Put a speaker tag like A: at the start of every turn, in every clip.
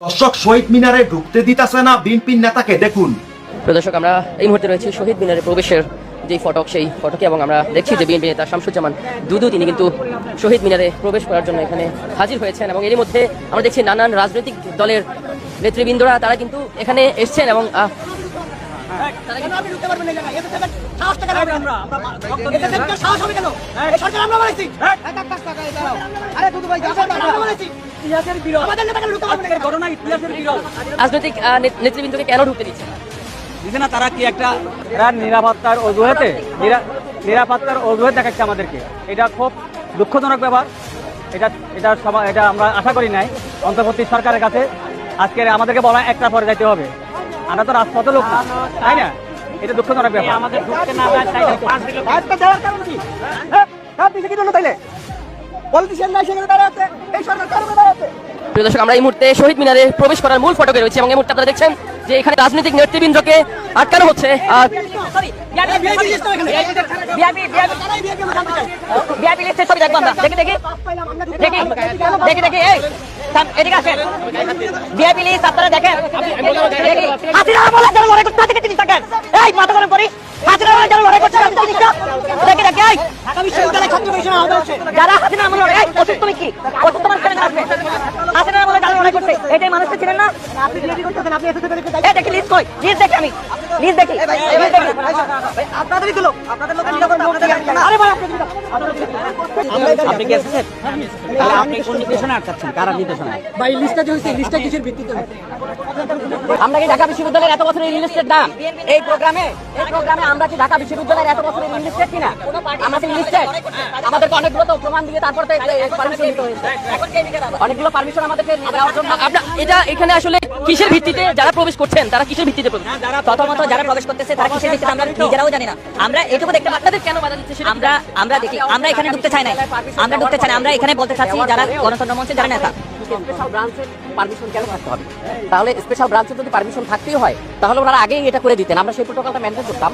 A: দর্শক শহীদ মিনারে ঢুকতে দিতেছে না বিএনপির নেতাকে দেখুন।
B: প্রদর্শক আমরা এই মুহূর্তে রয়েছি শহীদ মিনারে প্রবেশের যে ফটক সেই ফটকে এবং আমরা দেখছি যে বিএনপি নেতা শামসুজ্জামান দুদু তিনি কিন্তু শহীদ মিনারে প্রবেশ করার জন্য এখানে হাজির হয়েছেন এবং এরই মধ্যে আমরা দেখছি নানান রাজনৈতিক দলের নেতৃবৃন্দরা তারা কিন্তু এখানে এসছেন এবং কিন্তু- রাজনৈতিক নেতৃবৃন্দকে কেন ঢুকতে দিচ্ছে? না?
C: না তারা কি একটা নিরাপত্তার অজুহাতে নিরাপত্তার অজুহাত দেখাচ্ছে আমাদেরকে। এটা খুব দুঃখজনক ব্যাপার। এটা এটা সবাই এটা আমরা আশা করি নাই। অন্তর্বর্তী সরকারের কাছে আজকে আমাদেরকে বলা একটা পরে যাইতে হবে। আমরা তো রাজপথে লোক না তাই না? এটা দুঃখজনক ব্যাপার। আমাদের ঢুকতে না
B: প্রিয় দর্শক আমরা এই মুহূর্তে শহীদ মিনারে প্রবেশ করার মূল ফটকে রয়েছে এবং এই মুহূর্তে আপনারা দেখছেন যে এখানে রাজনৈতিক নেতৃবৃন্দকে আটকানো হচ্ছে। আর দেখি দেখি দেখি দেখি এদিকে আসেন। ভিআইপি লিস্ট আপনারা দেখেন। দেখি হাসিনা আমলে যারা লড়াই করছে তাদেরকে চিনি থাকেন। এই মাথা গরম করি। হাসিনা আমলে যারা লড়াই করছে তাদের জিনিসটা দেখি দেখি এই। যারা হাসিনা আমলে লড়াই এই তুমি কি ওষুধ তোমার ছেলে আসবে হাসিনা আমলে যারা লড়াই করছে এটাই মানুষটা ছিলেন না? এই দেখি লিস্ট কই? লিস্ট দেখি আমি। লিস্ট দেখি আপনাদের
C: আপনি কি এসেছেন তাহলে আপনি কোন নির্দেশনা আটকাচ্ছেন কারা নির্দেশনা
B: আমরা কি ঢাকা বিশ্ববিদ্যালয়ের এত বছরের এস্টেট দাম এই প্রোগ্রামে এই প্রোগ্রামে আমরা কি ঢাকা বিশ্ববিদ্যালয়ের এত বছরের এস্টেট কিনা আমরা আমাদেরকে অনেকগুলো তো প্রমাণ দিয়ে তারপর পারমিশন হয়েছে অনেকগুলো পারমিশন আমাদেরকে এটা এখানে আসলে কিসের ভিত্তিতে যারা প্রবেশ করছেন তারা কিসের ভিত্তিতে প্রবেশ
D: প্রথমত যারা প্রবেশ করতেছে তারা কিসের ভিত্তিতে আমরা নিজেরাও জানি না। আমরা এটুকু দেখতে
B: আপনাদের কেন বাধা দিচ্ছে
D: আমরা আমরা দেখি আমরা এখানে ঢুকতে চাই না আমরা ঢুকতে চাই না আমরা এখানে বলতে চাচ্ছি যারা গণতন্ত্র মঞ্চের যারা নেতা।
B: স্পেশাল ব্রাঞ্চের পারমিশন কেন থাকতে হবে? তাহলে স্পেশাল ব্রাঞ্চের যদি পারমিশন থাকতেই হয় তাহলে ওনারা আগেই এটা করে দিতেন। আমরা সেই প্রোটোকলটা মেনটেন করতাম।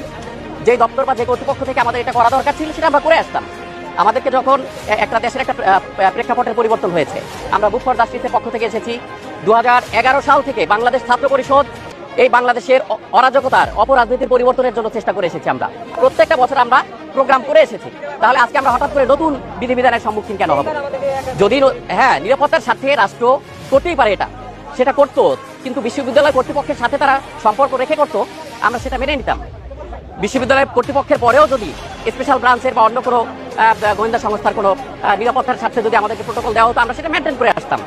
B: যে দপ্তর বা যে কর্তৃপক্ষ থেকে আমাদের এটা করা দরকার ছিল সেটা আমরা করে আসতাম। আমাদেরকে যখন একটা দেশের একটা প্রেক্ষাপটের পরিবর্তন হয়েছে আমরা বুক ফর জাস্টিসের পক্ষ থেকে এসেছি। দু হাজার এগারো সাল থেকে বাংলাদেশ ছাত্র পরিষদ এই বাংলাদেশের অরাজকতার, অপরাজনীতির পরিবর্তনের জন্য চেষ্টা করে এসেছি আমরা। প্রত্যেকটা বছর আমরা প্রোগ্রাম করে এসেছি। তাহলে আজকে আমরা হঠাৎ করে নতুন বিধিবিধানের সম্মুখীন কেন হব? যদি হ্যাঁ নিরাপত্তার সাথে রাষ্ট্র করতেই পারে এটা। সেটা করতো, কিন্তু বিশ্ববিদ্যালয় কর্তৃপক্ষের সাথে তারা সম্পর্ক রেখে করতো, আমরা সেটা মেনে নিতাম। বিশ্ববিদ্যালয় কর্তৃপক্ষের পরেও যদি স্পেশাল ব্রাঞ্চের বা অন্য কোনো গোয়েন্দা সংস্থার কোনো নিরাপত্তার স্বার্থে যদি আমাদেরকে প্রোটোকল দেওয়া হতো, আমরা সেটা মেনটেন করে আসতাম।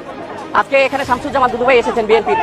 B: আজকে এখানে শামসুজ্জামান দুদু ভাই এসেছেন
E: বিএনপি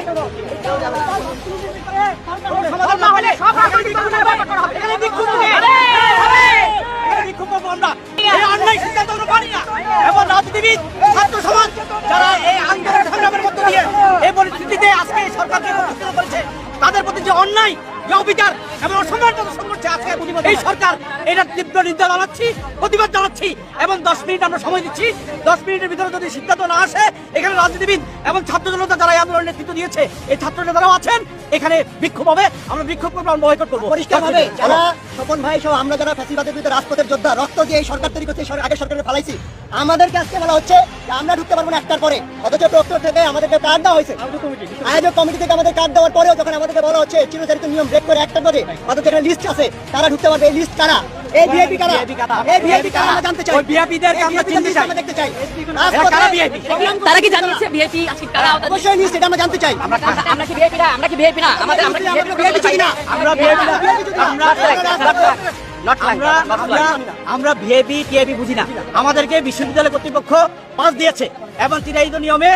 E: তাদের প্রতি যে অন্যায় অবিচার এবং অসম্মানজনক সংঘর্ষে আজকে এই সরকার এটা তীব্র নিন্দা জানাচ্ছি, প্রতিবাদ জানাচ্ছি এবং দশ মিনিট আমরা সময় দিচ্ছি। দশ মিনিটের ভিতরে যদি সিদ্ধান্ত না আসে, এখানে রাজনীতিবিদ এবং ছাত্র জনতা যারা এই আন্দোলনের নেতৃত্ব দিয়েছে, এই ছাত্র নেতারাও আছেন। এখানে বিক্ষোভ হবে আমরা বিক্ষোভ করব আমরা বয়কট করব।
F: পরিষ্কার হবে যারা স্বপন ভাই সহ আমরা যারা ফ্যাসিবাদের বিরুদ্ধে রাজপথের যোদ্ধা রক্ত দিয়ে এই সরকার তৈরি করছে আগে সরকারের ফালাইছি। আমাদেরকে আজকে বলা হচ্ছে যে আমরা ঢুকতে পারব না একটার পরে। অথচ রক্ত থেকে আমাদেরকে কার্ড দেওয়া হয়েছে। আয়োজক কমিটি থেকে আমাদের কার্ড দেওয়ার পরেও যখন আমাদেরকে বলা হচ্ছে চিরচারিত নিয়ম ব্রেক করে একটার পরে অথচ একটা লিস্ট আছে তারা ঢুকতে পারবে। এই লিস্ট কারা? এই ভিআইপি কারা এই ভিআইপি কারা আমরা জানতে চাই
E: ওই দেরকে আমরা চিনতে চাই।
F: দেখতে চাই
E: কারা VIP?
B: তারা কি জানিয়েছে বিএনপি আজকে কারা
F: অবশ্যই আমরা জানতে চাই
B: আমরা আমরা কি ভিআইপি না আমরা কি ভিআইপি না আমাদের আমরা কি
F: ভিআইপি চিনি না
E: আমরা VIP না। আমরা আমরা ভিআইপি টিআইপি বুঝি না আমাদেরকে বিশ্ববিদ্যালয় কর্তৃপক্ষ পাস দিয়েছে এবং চিরায়িত নিয়মে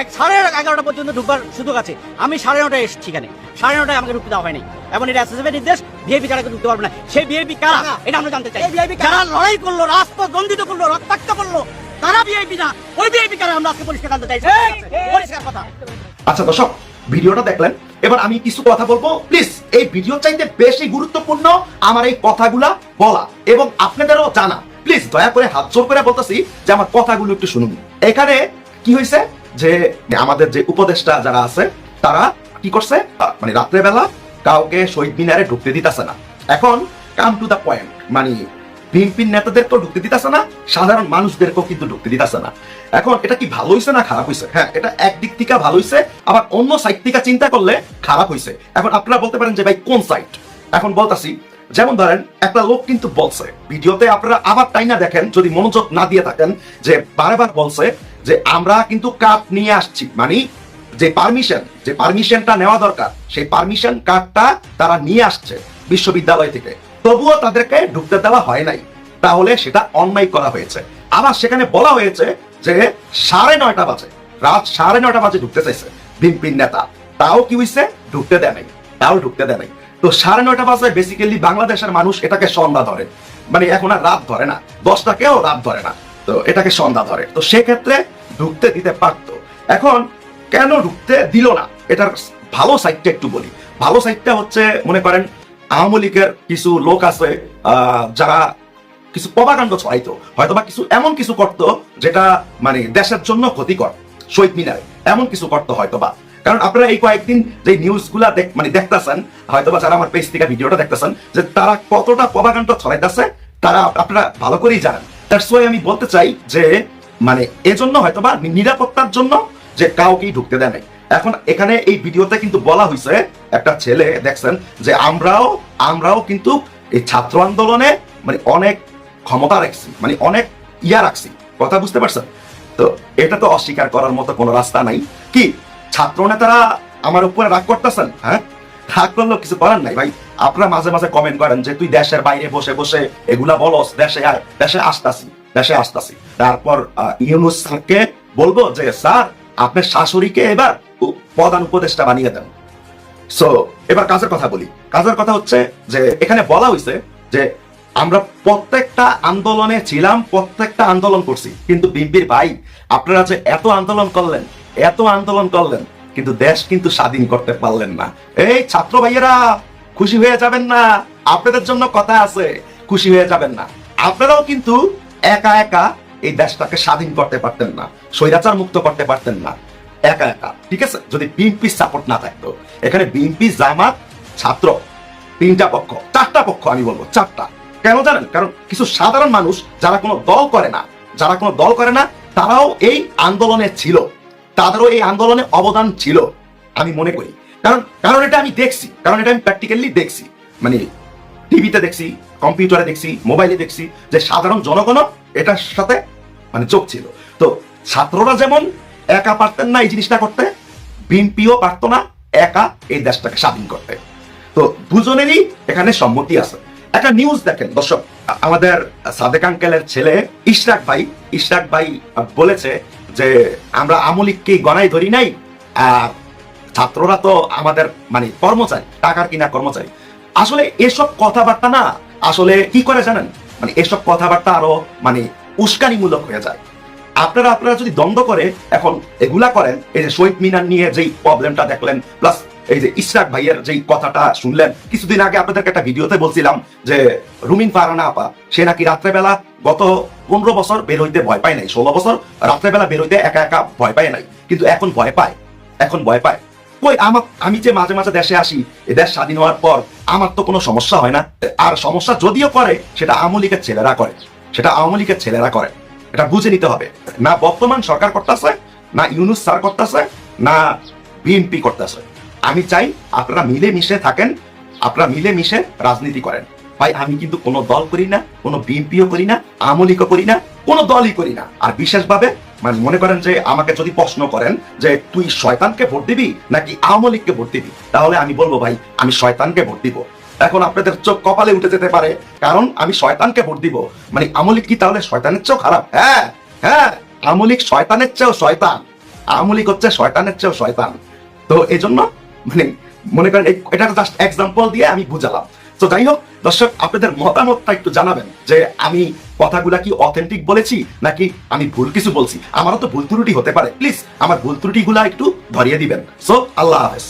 E: এক সাড়ে এগারোটা পর্যন্ত ঢুকবার সুযোগ আছে। আমি সাড়ে নটায় এসেছি এখানে। সাড়ে নটায় আমাকে ঢুকতে দেওয়া হয়নি। এবং এটা এসএসএফ নির্দেশ ভিআইপি ছাড়া ঢুকতে পারবে না। সেই ভিআইপি কারা? এটা আমরা জানতে চাই।
F: এই VIP কারা?
E: লড়াই করল রাজপথ দণ্ডিত করল রক্তাক্ত করল তারা ভিআইপি না? ওই ভিআইপি কারা? আমরা আজকে পরিষ্কার জানতে চাই। পরিষ্কার কথা।
A: আচ্ছা দর্শক ভিডিওটা দেখলেন। এবার আমি কিছু কথা বলব। প্লিজ এই ভিডিও চাইতে বেশি গুরুত্বপূর্ণ আমার এই কথাগুলা বলা এবং আপনাদেরও জানা। প্লিজ দয়া করে হাত জোর করে বলতেছি যে আমার কথাগুলো একটু শুনুন। এখানে কি হয়েছে? যে আমাদের যে উপদেষ্টা যারা আছে, তারা কি করছে? মানে রাত্রেবেলা কাউকে শহীদ মিনারে ঢুকতে দিতেছে না। এখন কাম টু দা পয়েন্ট মানে বিএনপির নেতাদেরকেও ঢুকতে দিতেছে না, সাধারণ মানুষদেরকেও কিন্তু ঢুকতে দিতেছে না। এখন এটা কি ভালো হয়েছে না খারাপ হয়েছে হ্যাঁ এটা একদিক থেকে ভালো হয়েছে আবার অন্য সাইড থেকে চিন্তা করলে খারাপ হয়েছে এখন আপনারা বলতে পারেন যে, ভাই, কোন সাইড এখন বলতাছি যেমন ধরেন, একটা লোক কিন্তু বলছে, ভিডিওতে আপনারা আবার তাই না দেখেন, যদি মনোযোগ না দিয়ে থাকেন, যে বারবার বলছে যে আমরা কিন্তু কাপ নিয়ে আসছি মানে যে পারমিশন যে পারমিশনটা নেওয়া দরকার, সেই পারমিশন কার্ডটা তারা নিয়ে আসছে বিশ্ববিদ্যালয় থেকে। তবুও তাদেরকে ঢুকতে দেওয়া হয় নাই। তাহলে সেটা অন্যায় করা হয়েছে। আবার সেখানে বলা হয়েছে যে সাড়ে নয়টা বাজে, রাত সাড়ে নয়টা বাজে ঢুকতে চাইছে বিএনপির নেতা। তাও কি হয়েছে ঢুকতে দেয় নাই। তাও ঢুকতে দেয় নাই। তো সাড়ে নয়টা বাজে বেসিক্যালি বাংলাদেশের মানুষ এটাকে সন্ধ্যা ধরে। মানে এখন আর রাত ধরে না। দশটাকেও রাত ধরে না। তো এটাকে সন্ধ্যা ধরে। তো সেক্ষেত্রে ঢুকতে দিতে পারতো। এখন কেন ঢুকতে দিল না? এটার ভালো সাইডটা একটু বলি। ভালো সাইডটা হচ্ছে, মনে করেন, আওয়ামী লীগের কিছু লোক আছে যারা কিছু প্রভাকাণ্ড ছড়াইতো। হয়তো বা কিছু, এমন কিছু করতো, যেটা মানে দেশের জন্য ক্ষতিকর। শহীদ মিনারে। এমন কিছু করতো হয়তো বা কারণ আপনারা এই কয়েকদিন যে নিউজগুলা মানে দেখতেছেন হয়তো বা যারা আমার পেজ থেকে ভিডিওটা দেখতেছেন, যে তারা কতটা প্রভাকাণ্ড ছড়াইতেছে তারা আপনারা ভালো করেই জানেন। তার ওয়াই আমি বলতে চাই যে মানে এজন্য হয়তো বা নিরাপত্তার জন্য যে কাউকেই ঢুকতে দেয় নাই। এখন এখানে এই ভিডিওতে কিন্তু বলা হয়েছে একটা ছেলে দেখছেন, যে আমরাও আমরাও কিন্তু এই ছাত্র আন্দোলনে মানে অনেক ক্ষমতা রাখছি মানে অনেক ইয়া রাখছি। কথা বুঝতে পারছেন? তো এটা তো অস্বীকার করার মতো কোনো রাস্তা নাই। কি? ছাত্র নেতারা আমার উপরে রাগ করতেছেন হ্যাঁ? রাগ করলেও কিছু করার নাই, ভাই। আপনারা মাঝে মাঝে কমেন্ট করেন যে, তুই দেশের বাইরে বসে বসে এগুলা বলস, দেশে আয়, দেশে আসতাছি দেশে আসতাছি। তারপর ইউনুস স্যারকে বলব যে, স্যার, আপনার শাশুড়িকে এবার প্রধান উপদেষ্টা বানিয়ে দেন। সো এবার কাজের কথা বলি। কাজের কথা হচ্ছে যে, এখানে বলা হয়েছে যে, আমরা প্রত্যেকটা আন্দোলনে ছিলাম, প্রত্যেকটা আন্দোলন করছি। কিন্তু বিএনপির ভাই, আপনারা যে এত আন্দোলন করলেন এত আন্দোলন করলেন, কিন্তু দেশ কিন্তু স্বাধীন করতে পারলেন না। এই ছাত্র ভাইয়েরা, খুশি হয়ে যাবেন না? আপনাদের জন্য কথা আছে, খুশি হয়ে যাবেন না। আপনারাও কিন্তু একা একা এই দেশটাকে স্বাধীন করতে পারতেন না, স্বৈরাচার মুক্ত করতে পারতেন না। একা একা, ঠিক আছে? যদি বিএনপি সাপোর্ট না থাকতো। এখানে বিএনপি জামাত, ছাত্র, তিনটা পক্ষ, চারটা পক্ষ আমি বলব, চারটা। কেন জানেন? কারণ কিছু সাধারণ মানুষ যারা কোনো দল করে না, যারা কোনো দল করে না, তারাও এই আন্দোলনে ছিল। তাদেরও এই আন্দোলনে অবদান ছিল, আমি মনে করি। কারণ কারণ এটা আমি দেখছি, কারণ এটা আমি প্র্যাকটিক্যালি দেখছি। মানে টিভিতে দেখছি কম্পিউটারে দেখছি মোবাইলে দেখছি যে সাধারণ জনগণও এটার সাথে মানে যোগ ছিল। তো ছাত্ররা যেমন একা পারতেন না এই জিনিসটা করতে, বিএনপিও পারতো না একা এই দেশটাকে স্বাধীন করতে। তো দুজনেরই এখানে সম্মতি আছে। একটা নিউজ দেখেন, দর্শক, আমাদের সাদেক আঙ্কেলের ছেলে ইশরাক ভাই ইশরাক ভাই বলেছে যে আমরা আমলিককে গণায় ধরি নাই? ছাত্ররা তো আমাদের মানে কর্মচারী, টাকার কিনা কর্মচারী। আসলে এসব কথাবার্তা না, আসলে কি করে জানেন? মানে এসব কথাবার্তা আরও মানে উস্কানিমূলক হয়ে যায়। আপনারা আপনারা যদি দ্বন্দ্ব করে, এখন এগুলা করেন, এই যে শহীদ মিনার নিয়ে যেই প্রবলেমটা দেখলেন প্লাস এই যে ইশরাক ভাইয়ের যেই কথাটা শুনলেন, কিছুদিন আগে আপনাদেরকে একটা ভিডিওতে বলছিলাম যে রুমিন ফারানা আপা, সে নাকি রাত্রেবেলা গত পনেরো বছর বের হইতে ভয় পায় নাই, ষোলো বছর রাত্রেবেলা বের হইতে একা একা ভয় পায় নাই, কিন্তু এখন ভয় পায়, এখন ভয় পায়। কই আমার আমি যে মাঝে মাঝে দেশে আসি, এ দেশ স্বাধীন হওয়ার পর আমার তো কোনো সমস্যা হয় না, আর সমস্যা যদিও করে, সেটা আওয়ামী লীগের ছেলেরা করে, সেটা আওয়ামী লীগের ছেলেরা করে, এটা বুঝে নিতে হবে। না বর্তমান সরকার করতেছে, না ইউনুস স্যার করতেছে, না বিএনপি করতেছে। আমি চাই আপনারা মিলে মিশে থাকেন, আপনারা মিলে মিশে রাজনীতি করেন। ভাই, আমি কিন্তু কোনো দল করি না, কোনো বিএনপিও করি না, আওয়ামী লীগও করি না, কোনো দলই করি না। আর বিশেষভাবে মানে মনে করেন যে আমাকে যদি প্রশ্ন করেন যে তুই শয়তানকে ভোট দিবি নাকি আওয়ামী লীগকে ভোট দিবি, তাহলে আমি বলব, ভাই, আমি শয়তানকে ভোট দিব। এখন আপনাদের চোখ কপালে উঠে যেতে পারে, কারণ আমি শয়তানকে ভোট দিব। মানে আমলিক কি তাহলে শয়তানের চেয়েও খারাপ? হ্যাঁ হ্যাঁ আমলিক শয়তানের চেয়েও শয়তান। আমলিক হচ্ছে শয়তানের চেয়েও শয়তান। তো এই জন্য মানে মনে করেন এটা জাস্ট এক্সাম্পল দিয়ে আমি বুঝালাম। তো যাই হোক দর্শক, আপনাদের মতামতটা একটু জানাবেন যে আমি কথাগুলা কি অথেন্টিক বলেছি নাকি আমি ভুল কিছু বলছি? আমারও তো ভুল ত্রুটি হতে পারে। প্লিজ আমার ভুল ত্রুটিগুলা একটু ধরিয়ে দিবেন। সো আল্লাহ হাফেজ।